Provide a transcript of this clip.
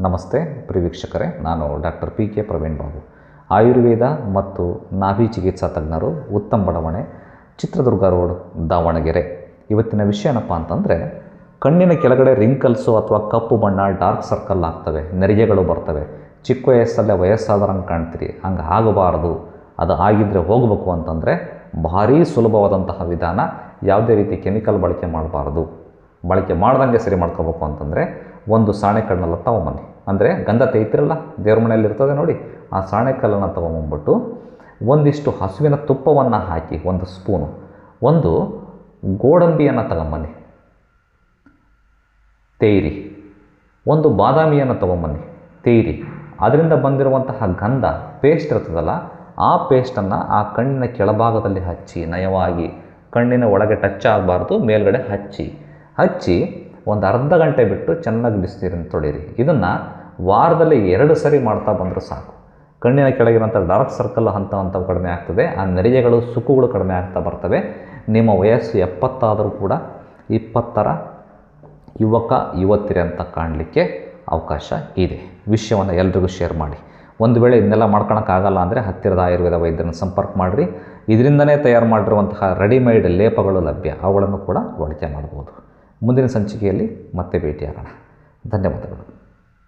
ನಮಸ್ತೆ ಪ್ರಿಯ ವೀಕ್ಷಕರೇ ನಾನು doctor P K Praveen Babu. Ayurveda ಮತ್ತು ನಾಭಿ ಚಿಕಿತ್ಸಾ ತಜ್ಞರು ಉತ್ತಮ ಬಡಾವಣೆ, ಚಿತ್ರದುರ್ಗ ರೋಡ್, ದಾವಣಗೆರೆ. ಇವತ್ತಿನ ವಿಷಯ ಏನಪ್ಪ ಅಂತಂದರೆ, ಕಣ್ಣಿನ ಕೆಳಗಡೆ ರಿಂಕಲ್ಸು ಅಥವಾ ಕಪ್ಪು ಬಣ್ಣ, ಡಾರ್ಕ್ ಸರ್ಕಲ್ ಆಗ್ತವೆ, ನೆರಿಗೆಗಳು ಬರ್ತವೆ. ಚಿಕ್ಕ ವಯಸ್ಸಲ್ಲೇ ವಯಸ್ಸಾದರಂಗೆ ಕಾಣ್ತೀರಿ. ಹಂಗೆ ಆಗಬಾರ್ದು. ಅದು ಆಗಿದ್ದರೆ ಹೋಗಬೇಕು ಅಂತಂದರೆ, ಭಾರೀ ಸುಲಭವಾದಂತಹ ವಿಧಾನ ಯಾವುದೇ ರೀತಿ ಕೆಮಿಕಲ್ ಬಳಕೆ ಮಾಡಬಾರ್ದು. ಬಳಕೆ ಮಾಡ್ದಂಗೆ ಸರಿ ಮಾಡ್ಕೋಬೇಕು ಅಂತಂದರೆ ಒಂದು ಸಾಣೆಕಲ್ಲನ್ನು ತಗೊಂಬನ್ನಿ. ಅಂದರೆ ಗಂಧ ತೆಗಿತಿರಲ್ಲ, ದೇವ್ರ ಮನೆಯಲ್ಲಿ ಇರ್ತದೆ ನೋಡಿ, ಆ ಸಾಣೆಕಲ್ಲನ್ನು ತಗೊಂಬಂದ್ಬಿಟ್ಟು ಒಂದಿಷ್ಟು ಹಸುವಿನ ತುಪ್ಪವನ್ನು ಹಾಕಿ, ಒಂದು ಸ್ಪೂನು, ಒಂದು ಗೋಡಂಬಿಯನ್ನು ತಗೊಂಬನ್ನಿ. ತೇರಿ ಒಂದು ಬಾದಾಮಿಯನ್ನು ತಗೊಂಬನ್ನಿ. ತೇರಿ ಅದರಿಂದ ಬಂದಿರುವಂತಹ ಗಂಧ, ಪೇಸ್ಟ್ ಇರ್ತದಲ್ಲ, ಆ ಪೇಸ್ಟನ್ನು ಆ ಕಣ್ಣಿನ ಕೆಳಭಾಗದಲ್ಲಿ ಹಚ್ಚಿ, ನಯವಾಗಿ ಕಣ್ಣಿನ ಒಳಗೆ ಟಚ್ ಆಗಬಾರ್ದು, ಮೇಲ್ಗಡೆ ಹಚ್ಚಿ. ಹಚ್ಚಿ ಒಂದು ಅರ್ಧ ಗಂಟೆ ಬಿಟ್ಟು ಚೆನ್ನಾಗಿ ಬಿಸಿನೀರನ್ನು ತೊಳೀರಿ. ಇದನ್ನು ವಾರದಲ್ಲಿ ಎರಡು ಸರಿ ಮಾಡ್ತಾ ಬಂದರೆ ಸಾಕು. ಕಣ್ಣಿನ ಕೆಳಗಿರುವಂಥ ಡಾರ್ಕ್ ಸರ್ಕಲ್ ಹಂತ ಹಂತ ಕಡಿಮೆ ಆಗ್ತದೆ. ಆ ನೆರಿಗೆಗಳು, ಸುಕ್ಕುಗಳು ಕಡಿಮೆ ಆಗ್ತಾ ಬರ್ತವೆ. ನಿಮ್ಮ ವಯಸ್ಸು ಎಪ್ಪತ್ತಾದರೂ ಕೂಡ ಇಪ್ಪತ್ತರ ಯುವಕ, ಯುವತಿಯರ ಅಂತ ಕಾಣಲಿಕ್ಕೆ ಅವಕಾಶ ಇದೆ. ವಿಷಯವನ್ನು ಎಲ್ರಿಗೂ ಶೇರ್ ಮಾಡಿ. ಒಂದು ವೇಳೆ ಇದನ್ನೆಲ್ಲ ಮಾಡ್ಕೊಳಕ್ಕಾಗಲ್ಲ ಅಂದರೆ ಹತ್ತಿರದ ಆಯುರ್ವೇದ ವೈದ್ಯರನ್ನು ಸಂಪರ್ಕ ಮಾಡಿರಿ. ಇದರಿಂದನೇ ತಯಾರು ಮಾಡಿರುವಂತಹ ರೆಡಿಮೇಡ್ ಲೇಪಗಳು ಲಭ್ಯ. ಅವುಗಳನ್ನು ಕೂಡ ಬಳಕೆ ಮಾಡ್ಬೋದು. ಮುಂದಿನ ಸಂಚಿಕೆಯಲ್ಲಿ ಮತ್ತೆ ಭೇಟಿಯಾಗೋಣ. ಧನ್ಯವಾದಗಳು.